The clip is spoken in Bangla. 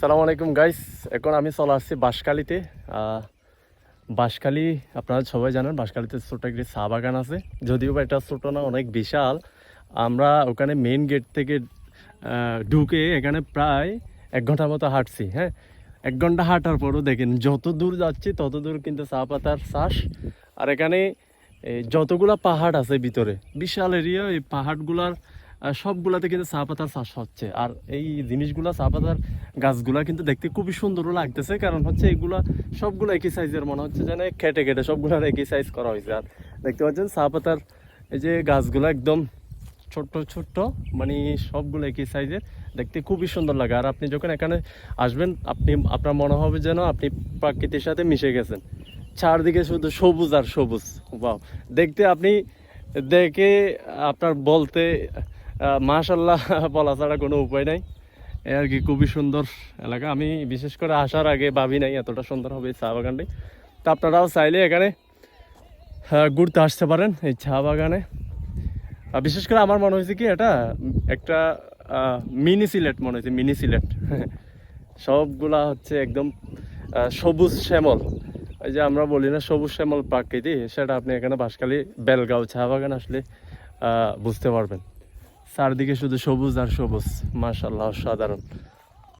সালাম আলাইকুম গাইস এখন আমি চলে আসছি বাঁশখালীতে। বাঁশখালী, আপনারা সবাই জানেন, বাঁশখালীতে ছোট একটি চা বাগান আছে। যদিও বা এটা ছোট না, অনেক বিশাল। আমরা ওখানে মেন গেট থেকে ঢুকে এখানে প্রায় এক ঘণ্টার মতো হাঁটছি হ্যাঁ? এক ঘণ্টা হাঁটার পরও দেখেন, যত দূর যাচ্ছি, তত দূর কিন্তু চা পাতার চাষ আর এখানে যতগুলা পাহাড় আছে ভিতরে, বিশাল এরিয়া এই পাহাড়গুলার সবগুলাতে কিন্তু চা পাতার চাষ হচ্ছে। আর এই জিনিসগুলা চা পাতার গাছগুলা কিন্তু দেখতে খুবই সুন্দরও লাগতেছে, কারণ হচ্ছে এগুলা সবগুলো একই সাইজের মনে হচ্ছে যেন কেটে কেটে সবগুলার একই সাইজ করা হয়েছে। আর দেখতে পাচ্ছেন চা পাতার এই যে গাছগুলো একদম ছোট্ট ছোট্ট মানে সবগুলো একই সাইজের দেখতে খুবই সুন্দর লাগে। আর আপনি যখন এখানে আসবেন, আপনি, আপনার মনে হবে যেন আপনি প্রকৃতির সাথে মিশে গেছেন। চারদিকে শুধু সবুজ আর সবুজ। বাহ দেখতে আপনি, দেখে আপনার বলতে মাশাল্লাহ বলা ছাড়া কোনো উপায় নাই। এ আর কি, খুবই সুন্দর এলাকা। আমি বিশেষ করে আসার আগে ভাবি নাই এতটা সুন্দর হবে এই চা বাগানটি। তা আপনারাও চাইলে এখানে ঘুরতে আসতে পারেন এই চা বাগানে। বিশেষ করে আমার মনে হয়েছে কি, এটা একটা মিনি সিলেট মনে হয়েছে মিনি সিলেট। সবগুলা হচ্ছে একদম সবুজ শ্যামল। এই যে আমরা বলি না সবুজ শ্যামল প্রাকৃতি, সেটা আপনি এখানে বাসখালী, বেলগাঁও চা বাগান আসলে বুঝতে পারবেন। চারদিকে শুধু সবুজ আর সবুজ। মার্শাল্লাহ অসাধারণ।